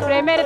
প্রেমের